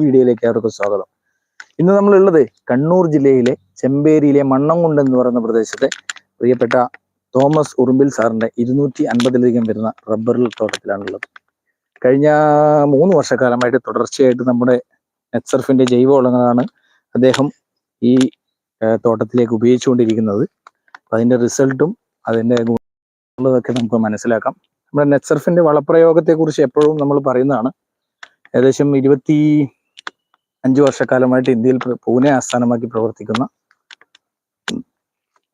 വീഡിയോയിലേക്ക് ഏവർക്കും സ്വാഗതം. ഇന്ന് നമ്മളുള്ളത് കണ്ണൂർ ജില്ലയിലെ ചെമ്പേരിയിലെ മണ്ണംകുണ്ട് എന്ന് പറയുന്ന പ്രദേശത്തെ പ്രിയപ്പെട്ട തോമസ് ഉറുമ്പിൽ സാറിന്റെ ഇരുന്നൂറ്റി അൻപതിലധികം വരുന്ന റബ്ബർ തോട്ടത്തിലാണുള്ളത്. കഴിഞ്ഞ മൂന്ന് വർഷക്കാലമായിട്ട് തുടർച്ചയായിട്ട് നമ്മുടെ നെറ്റ്സർഫിന്റെ ജൈവവളങ്ങളാണ് അദ്ദേഹം ഈ തോട്ടത്തിലേക്ക് ഉപയോഗിച്ചുകൊണ്ടിരിക്കുന്നത്. അതിന്റെ റിസൾട്ടും അതിന്റെ ഗുണങ്ങളൊക്കെ നമുക്ക് മനസ്സിലാക്കാം. നമ്മുടെ നെറ്റ്സർഫിന്റെ വളപ്രയോഗത്തെ കുറിച്ച് എപ്പോഴും നമ്മൾ പറയുന്നതാണ്. ഏകദേശം ഇരുപത്തി അഞ്ച് വർഷക്കാലമായിട്ട് ഇന്ത്യയിൽ പൂനെ ആസ്ഥാനമാക്കി പ്രവർത്തിക്കുന്ന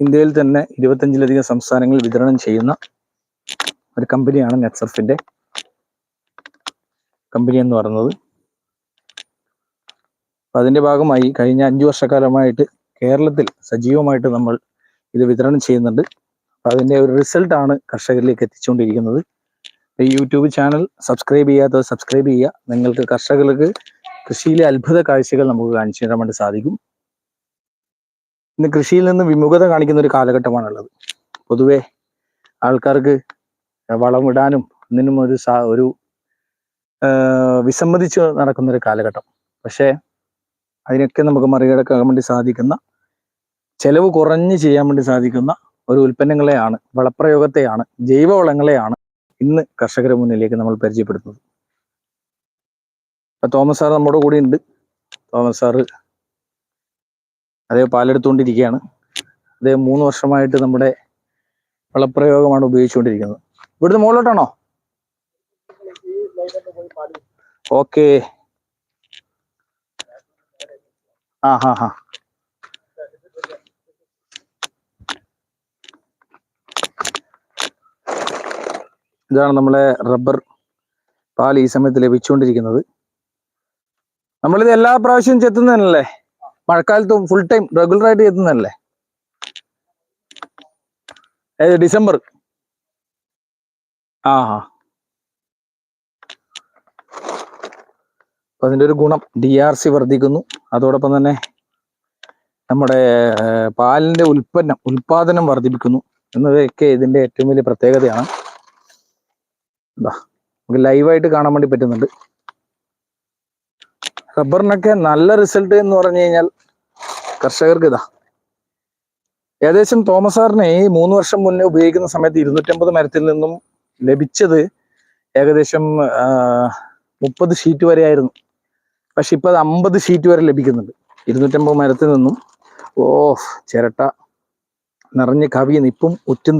ഇന്ത്യയിൽ തന്നെ ഇരുപത്തഞ്ചിലധികം സംസ്ഥാനങ്ങളിൽ വിതരണം ചെയ്യുന്ന ഒരു കമ്പനിയാണ് നെറ്റ്സർഫിന്റെ കമ്പനി എന്ന് പറയുന്നത്. അതിന്റെ ഭാഗമായി കഴിഞ്ഞ അഞ്ചു വർഷക്കാലമായിട്ട് കേരളത്തിൽ സജീവമായിട്ട് നമ്മൾ ഇത് വിതരണം ചെയ്യുന്നുണ്ട്. അതിന്റെ ഒരു റിസൾട്ടാണ് കർഷകരിലേക്ക് എത്തിച്ചുകൊണ്ടിരിക്കുന്നത്. ഈ യൂട്യൂബ് ചാനൽ സബ്സ്ക്രൈബ് ചെയ്യാത്തവർ സബ്സ്ക്രൈബ് ചെയ്യുക. നിങ്ങൾക്ക് കർഷകർക്ക് കൃഷിയിലെ അത്ഭുത കാഴ്ചകൾ നമുക്ക് കാണിച്ചു തരാൻ വേണ്ടി സാധിക്കും. ഇന്ന് കൃഷിയിൽ നിന്ന് വിമുഖത കാണിക്കുന്ന ഒരു കാലഘട്ടമാണുള്ളത്. പൊതുവെ ആൾക്കാർക്ക് വളമിടാനും ഒന്നിനും ഒരു സാ ഒരു വിസമ്മതിച്ചു നടക്കുന്ന ഒരു കാലഘട്ടം. പക്ഷേ അതിനൊക്കെ നമുക്ക് മറികടക്കാൻ വേണ്ടി സാധിക്കുന്ന ചെലവ് കുറഞ്ഞ് ചെയ്യാൻ വേണ്ടി സാധിക്കുന്ന ഒരു ഉൽപ്പന്നങ്ങളെയാണ് വളപ്രയോഗത്തെയാണ് ജൈവവളങ്ങളെയാണ് ഇന്ന് കർഷകരുടെ മുന്നിലേക്ക് നമ്മൾ പരിചയപ്പെടുത്തുന്നത്. തോമസ് സാർ നമ്മുടെ കൂടെ ഉണ്ട്. തോമസ് സാറ് അദ്ദേഹം പാലെടുത്തുകൊണ്ടിരിക്കുകയാണ്. അദ്ദേഹം മൂന്ന് വർഷമായിട്ട് നമ്മുടെ വളപ്രയോഗമാണ് ഉപയോഗിച്ചുകൊണ്ടിരിക്കുന്നത്. ഇവിടുന്ന് മുകളിലോട്ടാണോ? ഓക്കെ. ആ ഹാ ഹാ. ഇതാണ് നമ്മളെ റബ്ബർ പാൽ ഈ സമയത്ത് ലഭിച്ചുകൊണ്ടിരിക്കുന്നത്. നമ്മളിത് എല്ലാ പ്രാവശ്യവും ചെത്തുന്നതല്ലേ? മഴക്കാലത്തും ഫുൾ ടൈം റെഗുലർ ആയിട്ട് ചെത്തുന്നതല്ലേ? ഏത് ഡിസംബർ. ആ ഹാ അപ്പൊ അതിന്റെ ഒരു ഗുണം ഡി ആർ സി വർദ്ധിക്കുന്നു. അതോടൊപ്പം തന്നെ നമ്മുടെ പാലിന്റെ പാലിന്റെ ഉൽപ്പന്നം ഉൽപാദനം വർദ്ധിപ്പിക്കുന്നു എന്നതൊക്കെ ഇതിന്റെ ഏറ്റവും വലിയ പ്രത്യേകതയാണ്. എന്താ നമുക്ക് ലൈവായിട്ട് കാണാൻ വേണ്ടി പറ്റുന്നുണ്ട്. റബ്ബറിനൊക്കെ നല്ല റിസൾട്ട് എന്ന് പറഞ്ഞു കഴിഞ്ഞാൽ കർഷകർക്ക് ഇതാ. ഏകദേശം തോമസ് സാറിനെ ഈ മൂന്ന് വർഷം മുന്നേ ഉപയോഗിക്കുന്ന സമയത്ത് ഇരുന്നൂറ്റമ്പത് മരത്തിൽ നിന്നും ലഭിച്ചത് ഏകദേശം മുപ്പത് ഷീറ്റ് വരെ ആയിരുന്നു. പക്ഷെ ഇപ്പൊ അത് അമ്പത് ഷീറ്റ് വരെ ലഭിക്കുന്നുണ്ട്. ഇരുന്നൂറ്റമ്പത് മരത്തിൽ നിന്നും. ഓ ചിരട്ട നിറഞ്ഞ് കവിയുന്നു. ഇപ്പം ഉറ്റു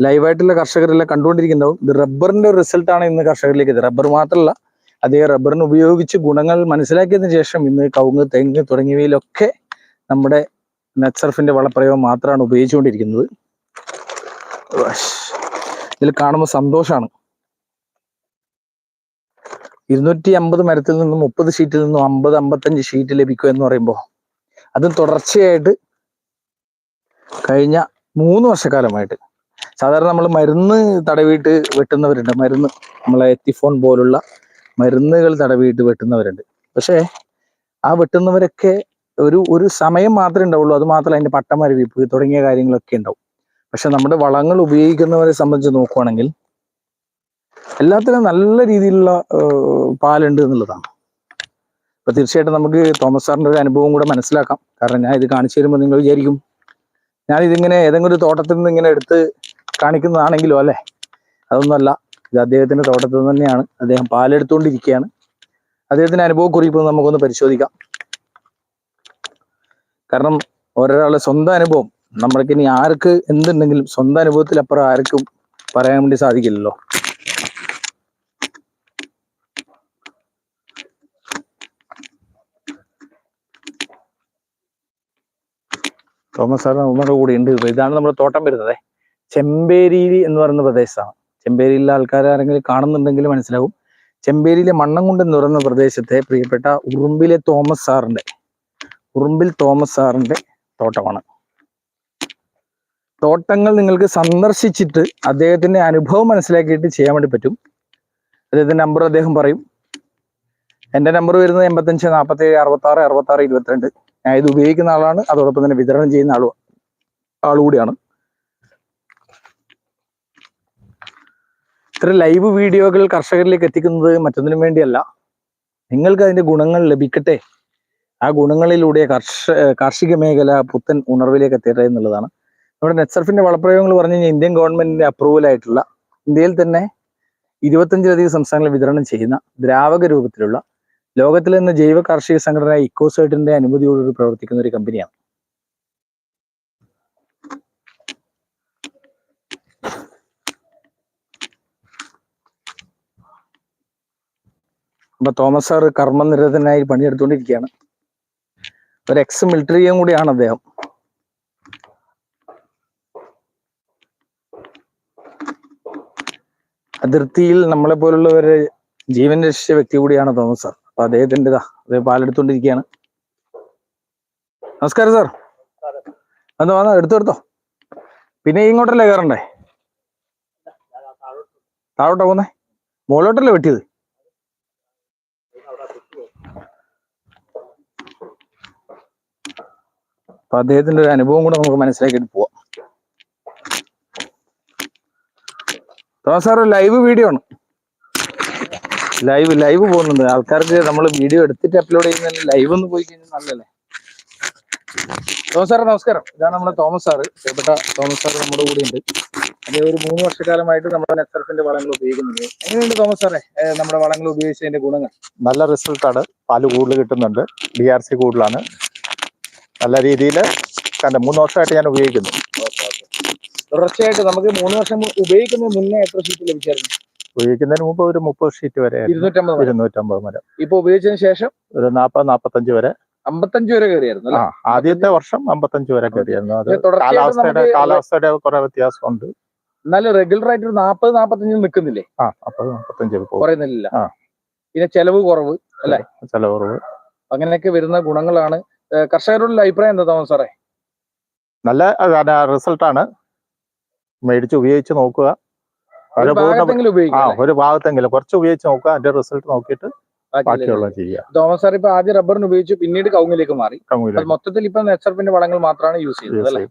ലൈവായിട്ടുള്ള കർഷകരെല്ലാം കണ്ടുകൊണ്ടിരിക്കുന്നുണ്ടാവും ഇത് റബ്ബറിന്റെ ഒരു റിസൾട്ടാണ് ഇന്ന് കർഷകരിലേക്ക് റബ്ബർ മാത്രമല്ല അതേ റബ്ബറിന് ഉപയോഗിച്ച് ഗുണങ്ങൾ മനസ്സിലാക്കിയതിനു ശേഷം ഇന്ന് കവുങ്ങ് തെങ്ങ് തുടങ്ങിയവയിലൊക്കെ നമ്മുടെ നെറ്റ്സർഫിന്റെ വളപ്രയോഗം മാത്രമാണ് ഉപയോഗിച്ചുകൊണ്ടിരിക്കുന്നത്. ഇതിൽ കാണുമ്പോൾ സന്തോഷമാണ് ഇരുന്നൂറ്റി അമ്പത് മരത്തിൽ നിന്നും മുപ്പത് ഷീറ്റിൽ നിന്നും അമ്പത് അമ്പത്തഞ്ച് ഷീറ്റ് ലഭിക്കുക എന്ന് പറയുമ്പോൾ അതും തുടർച്ചയായിട്ട് കഴിഞ്ഞ മൂന്ന് വർഷക്കാലമായിട്ട് സാധാരണ നമ്മൾ മരുന്ന് തടവിയിട്ട് വെട്ടുന്നവരുണ്ട്. മരുന്ന് നമ്മളെ എത്തിഫോൺ പോലുള്ള മരുന്നുകൾ തടവിയിട്ട് വെട്ടുന്നവരുണ്ട്. പക്ഷേ ആ വെട്ടുന്നവരൊക്കെ ഒരു ഒരു സമയം മാത്രമേ ഉണ്ടാവുള്ളൂ. അത് മാത്രമല്ല അതിന്റെ പട്ടമരവിപ്പ് തുടങ്ങിയ കാര്യങ്ങളൊക്കെ ഉണ്ടാവും. പക്ഷെ നമ്മുടെ വളങ്ങൾ ഉപയോഗിക്കുന്നവരെ സംബന്ധിച്ച് നോക്കുവാണെങ്കിൽ എല്ലാത്തിനും നല്ല രീതിയിലുള്ള പാലുണ്ട് എന്നുള്ളതാണ്. അപ്പൊ തീർച്ചയായിട്ടും നമുക്ക് തോമസ് സാറിന്റെ ഒരു അനുഭവം കൂടെ മനസ്സിലാക്കാം. കാരണം ഞാൻ ഇത് കാണിച്ചു തരുമ്പോൾ നിങ്ങൾ വിചാരിക്കും ഞാൻ ഇതിങ്ങനെ ഏതെങ്കിലും ഒരു തോട്ടത്തിൽ നിന്ന് ഇങ്ങനെ എടുത്ത് കാണിക്കുന്നതാണെങ്കിലോ അല്ലേ? അതൊന്നുമല്ല. ഇത് അദ്ദേഹത്തിന്റെ തോട്ടത്തിൽ തന്നെയാണ്. അദ്ദേഹം പാലെടുത്തുകൊണ്ടിരിക്കുകയാണ്. അദ്ദേഹത്തിന്റെ അനുഭവക്കുറിപ്പ് നമുക്കൊന്ന് പരിശോധിക്കാം. കാരണം ഒരാളുടെ സ്വന്തം അനുഭവം. നമ്മൾക്ക് ഇനി ആർക്ക് എന്തുണ്ടെങ്കിലും സ്വന്തം അനുഭവത്തിൽ അപ്പുറം ആർക്കും പറയാൻ വേണ്ടി സാധിക്കില്ലല്ലോ. തോമസ് സാർ നമ്മുടെ കൂടെ ഉണ്ട്. ഇതാണ് നമ്മുടെ തോട്ടം വരുന്നത്. ചെമ്പേരി എന്ന് പറയുന്ന പ്രദേശമാണ്. ചെമ്പേരിയിലെ ആൾക്കാർ ആരെങ്കിലും കാണുന്നുണ്ടെങ്കിൽ മനസ്സിലാവും. ചെമ്പേരിയിലെ മണ്ണംകുണ്ട് എന്ന് പറയുന്ന പ്രദേശത്തെ പ്രിയപ്പെട്ട ഉറുമ്പിലെ തോമസ് സാറിന്റെ ഉറുമ്പിൽ തോമസ് സാറിന്റെ തോട്ടമാണ്. തോട്ടങ്ങൾ നിങ്ങൾക്ക് സന്ദർശിച്ചിട്ട് അദ്ദേഹത്തിന്റെ അനുഭവം മനസ്സിലാക്കിയിട്ട് ചെയ്യാൻ വേണ്ടി പറ്റും. അദ്ദേഹത്തിന്റെ നമ്പർ അദ്ദേഹം പറയും. എന്റെ നമ്പർ വരുന്നത് എൺപത്തഞ്ച് നാൽപ്പത്തി ഏഴ് അറുപത്തി ആറ് അറുപത്തി ആറ് ഇരുപത്തിരണ്ട്. ഞാൻ ഇത് ഉപയോഗിക്കുന്ന ആളാണ്. അതോടൊപ്പം തന്നെ വിതരണം ചെയ്യുന്ന ആളും ആളുകൂടിയാണ് ഇത്തരം ലൈവ് വീഡിയോകൾ കർഷകരിലേക്ക് എത്തിക്കുന്നത് മറ്റൊന്നിനും വേണ്ടിയല്ല. നിങ്ങൾക്ക് അതിന്റെ ഗുണങ്ങൾ ലഭിക്കട്ടെ. ആ ഗുണങ്ങളിലൂടെ കർഷ കാർഷിക മേഖല പുത്തൻ ഉണർവിലേക്ക് എത്തട്ടെ എന്നുള്ളതാണ്. നമ്മുടെ നെറ്റ്സർഫിന്റെ വളപ്രയോഗങ്ങൾ പറഞ്ഞു കഴിഞ്ഞാൽ ഇന്ത്യൻ ഗവൺമെന്റിന്റെ അപ്രൂവൽ ആയിട്ടുള്ള ഇന്ത്യയിൽ തന്നെ ഇരുപത്തഞ്ചിലധികം സംസ്ഥാനങ്ങളിൽ വിതരണം ചെയ്യുന്ന ദ്രാവക രൂപത്തിലുള്ള ലോകത്തിൽ നിന്ന് ജൈവ കാർഷിക സംഘടന ഇക്കോസേർട്ടിന്റെ അനുമതിയോടുകൂടി പ്രവർത്തിക്കുന്ന ഒരു കമ്പനിയാണ് അപ്പൊ തോമസ് സാർ കർമ്മനിരതനായി പണിയെടുത്തുകൊണ്ടിരിക്കുകയാണ്. ഒരു എക്സ് മിലിറ്ററിയും കൂടിയാണ് അദ്ദേഹം. അതിർത്തിയിൽ നമ്മളെ പോലുള്ളവര് ജീവൻ രക്ഷിച്ച വ്യക്തി കൂടിയാണ് തോമസ് സാർ. അപ്പൊ അദ്ദേഹത്തിന്റെ ഇതാ അദ്ദേഹം പാലെടുത്തോണ്ടിരിക്കുകയാണ് നമസ്കാരം സാർ. എന്താ വന്നോ എടുത്തെടുത്തോ എടുത്തോ. പിന്നെ ഇങ്ങോട്ടല്ലേ കയറണ്ടേ? താഴോട്ടാ പോന്നേ. മുകളിലോട്ടല്ലേ വെട്ടിയത്? അപ്പൊ അദ്ദേഹത്തിന്റെ ഒരു അനുഭവം കൂടെ നമുക്ക് മനസ്സിലാക്കിയിട്ട് പോവാം. സാർ ലൈവ് വീഡിയോ ആണ്. ലൈവ് ലൈവ് പോകുന്നുണ്ട്. ആൾക്കാർക്ക് നമ്മൾ വീഡിയോ എടുത്തിട്ട് അപ്ലോഡ് ചെയ്യുന്നതിന് ലൈവ് ഒന്ന് പോയി കഴിഞ്ഞാൽ നല്ലല്ലേ തോമസ് സാർ നമസ്കാരം. ഇതാണ് നമ്മുടെ തോമസ് സാറ്. പ്രിയപ്പെട്ട തോമസ് സാർ നമ്മുടെ കൂടെ ഉണ്ട്. അദ്ദേഹം ഒരു മൂന്ന് വർഷക്കാലമായിട്ട് നമ്മുടെ നെറ്റ്വർക്കിന്റെ വളങ്ങൾ ഉപയോഗിക്കുന്നുണ്ട്. എങ്ങനെയുണ്ട് തോമസ് സാറേ? നമ്മുടെ വളങ്ങൾ ഉപയോഗിച്ചതിന്റെ ഗുണങ്ങൾ? നല്ല റിസൾട്ടാണ് പാൽ കൂടുതൽ കിട്ടുന്നുണ്ട്. ഡി ആർ സി കൂടുതലാണ്. നല്ല രീതിയിൽ കണ്ട മൂന്ന് വർഷമായിട്ട് ഞാൻ ഉപയോഗിക്കുന്നു. തുടർച്ചയായിട്ട് നമുക്ക് മൂന്ന് വർഷം ഉപയോഗിക്കുന്ന ഉപയോഗിക്കുന്നതിന് മുന്നേ എത്ര ഷീറ്റ് ലഭിച്ചായിരുന്നു? ഉപയോഗിക്കുന്നതിന് മുമ്പ് ഒരു മുപ്പത് ഷീറ്റ് വരെ ഇരുന്നൂറ്റമ്പത് വരെ. ഇരുന്നൂറ്റമ്പത് വരെ. ഇപ്പൊ ഉപയോഗിച്ചതിന് ശേഷം? ഒരു നാൽപ്പത് നാൽപ്പത്തഞ്ച് വരെ. അമ്പത്തഞ്ച് വരെ കയറിയായിരുന്നു ആ അല്ലേ ആദ്യത്തെ വർഷം അമ്പത്തഞ്ച് വരെ കയറിയായിരുന്നു. അത് കാലാവസ്ഥയുടെ കാലാവസ്ഥയുടെ കുറെ വ്യത്യാസമുണ്ട്. എന്നാലും റെഗുലർ ആയിട്ട് ഒരു നാൽപ്പത് നാപ്പത്തഞ്ച് നിൽക്കുന്നില്ലേ? ആ അപ്പത് നാൽപ്പത്തഞ്ച് പോകും കുറയുന്നില്ല ആ. പിന്നെ ചെലവ് കുറവ് ചെലവ് കുറവ്. അങ്ങനെയൊക്കെ വരുന്ന ഗുണങ്ങളാണ് കർഷകരോടുള്ള അഭിപ്രായം എന്താ തോന്നുന്നു സാറേ? നല്ല റിസൾട്ടാണ് മേടിച്ച് ഉപയോഗിച്ച് നോക്കുക. ഒരു ഭാഗത്തെങ്കിലും കുറച്ച് ഉപയോഗിച്ച് നോക്കുക. അതിന്റെ റിസൾട്ട് നോക്കിയിട്ട് ബാക്കിയുള്ള ചെയ്യുക. തോമസ് സാർ ഇപ്പൊ ആദ്യം റബ്ബറിന് ഉപയോഗിച്ച് പിന്നീട് കൗങ്ങിലേക്ക് മാറി. മൊത്തത്തിൽ ഇപ്പൊ നെച്ചർപ്പിന്റെ വളങ്ങൾ മാത്രമാണ് യൂസ് ചെയ്യുന്നത് അല്ലേ?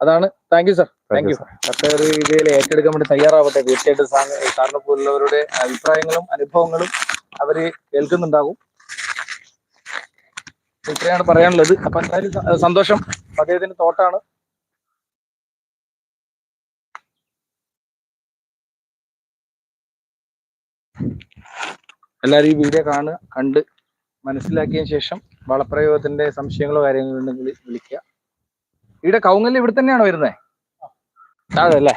അതാണ്. Thank you sir thank you. കർഷകർ ഇതിൽ ഏറ്റെടുക്കാൻ വേണ്ടി തയ്യാറാവട്ടെ. തീർച്ചയായിട്ടും സാറിനെ പോലുള്ളവരുടെ അഭിപ്രായങ്ങളും അനുഭവങ്ങളും അവർ കേൾക്കുന്നുണ്ടാകും. ഇത്രയാണ് പറയാനുള്ളത്. അപ്പൊ എന്തായാലും സന്തോഷം. അദ്ദേഹത്തിന്റെ തോട്ടാണ്. എല്ലാവരും ഈ വീഡിയോ കാണുക കണ്ട് മനസ്സിലാക്കിയതിനു ശേഷം വളപ്രയോഗത്തിന്റെ സംശയങ്ങളോ കാര്യങ്ങളോ ഉണ്ടെങ്കിൽ വിളിക്കുക. ഇവിടെ കൗങ്ങൽ ഇവിടെ തന്നെയാണോ വരുന്നത് അതെ അല്ലേ?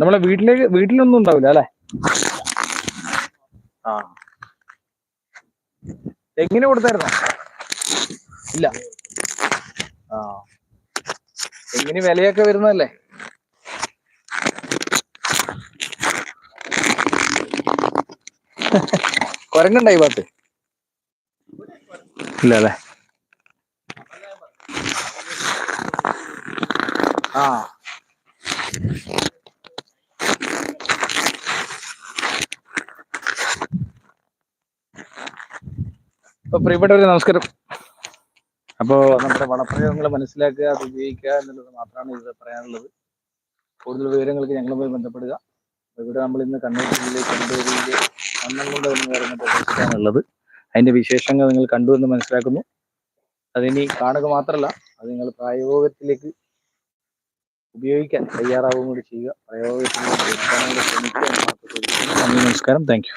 നമ്മളെ വീട്ടിലേക്ക് വീട്ടിലൊന്നും ഉണ്ടാവില്ല അല്ലെ ആ എങ്ങനെ കൊടുത്തായിരുന്നോ? ഇല്ല. ആ. എങ്ങനെ വിലയൊക്കെ വരുന്നതല്ലേ? കൊരങ്ങണ്ടായി ഭാഗത്ത്? ഇല്ല അല്ലേ? ആ. അപ്പൊ പ്രിയപ്പെട്ടവരെ നമസ്കാരം. അപ്പോ നമ്മുടെ വളപ്രയോഗങ്ങൾ മനസ്സിലാക്കുക അത് ഉപയോഗിക്കുക എന്നുള്ളത് മാത്രമാണ് ഇത് പറയാനുള്ളത്. കൂടുതൽ വിവരങ്ങൾക്ക് ഞങ്ങളുമായി ബന്ധപ്പെടുക. ഇവിടെ നമ്മൾ ഇന്ന് കണ്ണൂർ ജില്ലയിലെ കണ്ടൂരിലെ മണ്ണംകൊണ്ട് എന്ന് പറയുന്ന പ്രദേശത്താണുള്ളത് അതിന്റെ വിശേഷങ്ങൾ നിങ്ങൾ കണ്ടു എന്ന് മനസ്സിലാക്കുന്നു. അതിനി കാണുക മാത്രമല്ല അത് നിങ്ങൾ പ്രായോഗത്തിലേക്ക് ഉപയോഗിക്കാൻ തയ്യാറാവുകയും കൂടി ചെയ്യുക. പ്രയോഗത്തിലേക്ക്. നന്ദി നമസ്കാരം. താങ്ക്